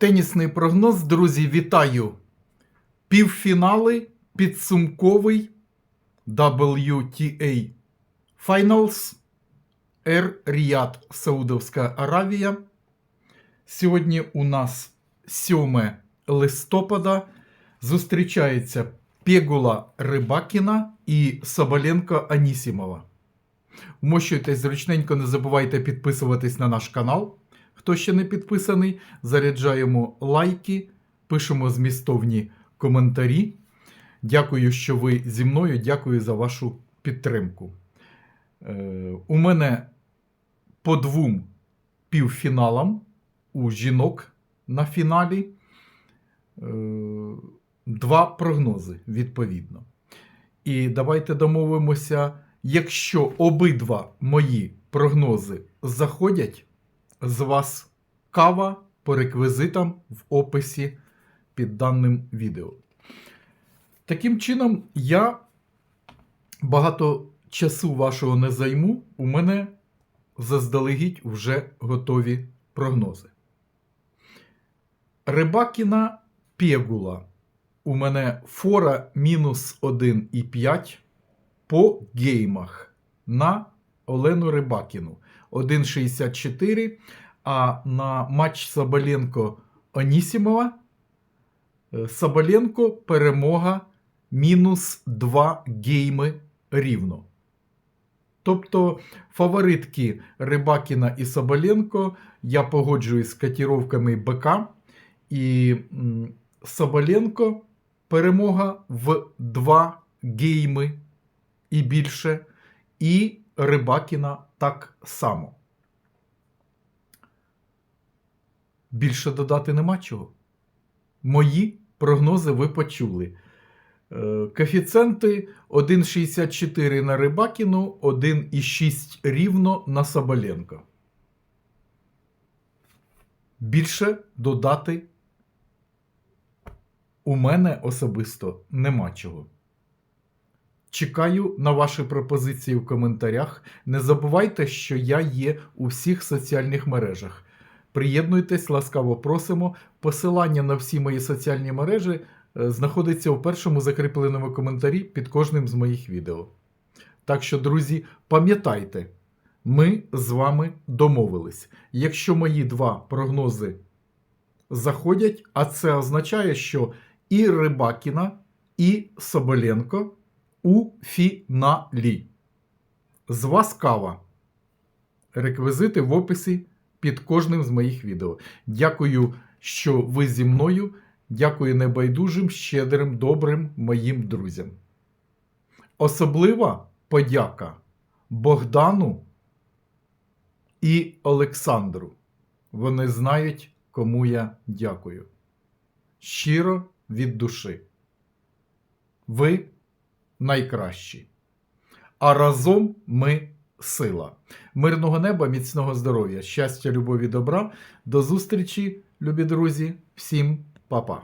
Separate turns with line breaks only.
Тенісний прогноз, друзі, вітаю! Півфінали підсумковий WTA Finals Air Riyadh, Саудовська Аравія. Сьогодні у нас 7 листопада. Зустрічається Пегула Рибакіна і Соболенко Анісімова. Вмощуйтесь зручненько, не забувайте підписуватись на наш канал. Хто ще не підписаний, заряджаємо лайки, пишемо змістовні коментарі. Дякую, що ви зі мною. Дякую за вашу підтримку. Е, у мене по двом півфіналам у жінок на фіналі. Е, два прогнози відповідно. І давайте домовимося, якщо обидва мої прогнози заходять, з вас кава по реквізитам в описі під даним відео. Таким чином, я багато часу вашого не займу. У мене заздалегідь вже готові прогнози. Рибакіна Пегула. У мене фора мінус 1,5 по геймах на Олену Рибакіну 1,64. А на матч Соболенко Онісімова е, Соболенко перемога мінус 2 гейми рівно. Тобто фаворитки Рибакіна і Соболенко я погоджуюсь з котіровками БК. І Соболенко перемога в 2 гейми і більше. І Рибакіна так само. Більше додати нема чого. Мої прогнози ви почули. Е, Коефіцієнти 1,64 на Рибакіну, 1,6 рівно на Соболенко. Більше додати у мене особисто нема чого. Чекаю на ваші пропозиції в коментарях. Не забувайте, що я є у всіх соціальних мережах. Приєднуйтесь, ласкаво просимо. Посилання на всі мої соціальні мережі е, знаходиться у першому закріпленому коментарі під кожним з моїх відео. Так що, друзі, пам'ятайте, ми з вами домовились. Якщо мої два прогнози заходять, а це означає, що і Рибакіна, і Соболенко у фіналі. З вас кава. Реквізити в описі під кожним з моїх відео. Дякую, що ви зі мною. Дякую небайдужим, щедрим, добрим моїм друзям. Особлива подяка Богдану і Олександру. Вони знають, кому я дякую. Щиро від душі. Ви найкращі. А разом ми сила. Мирного неба, міцного здоров'я, щастя, любові, добра. До зустрічі, любі друзі. Всім па-па.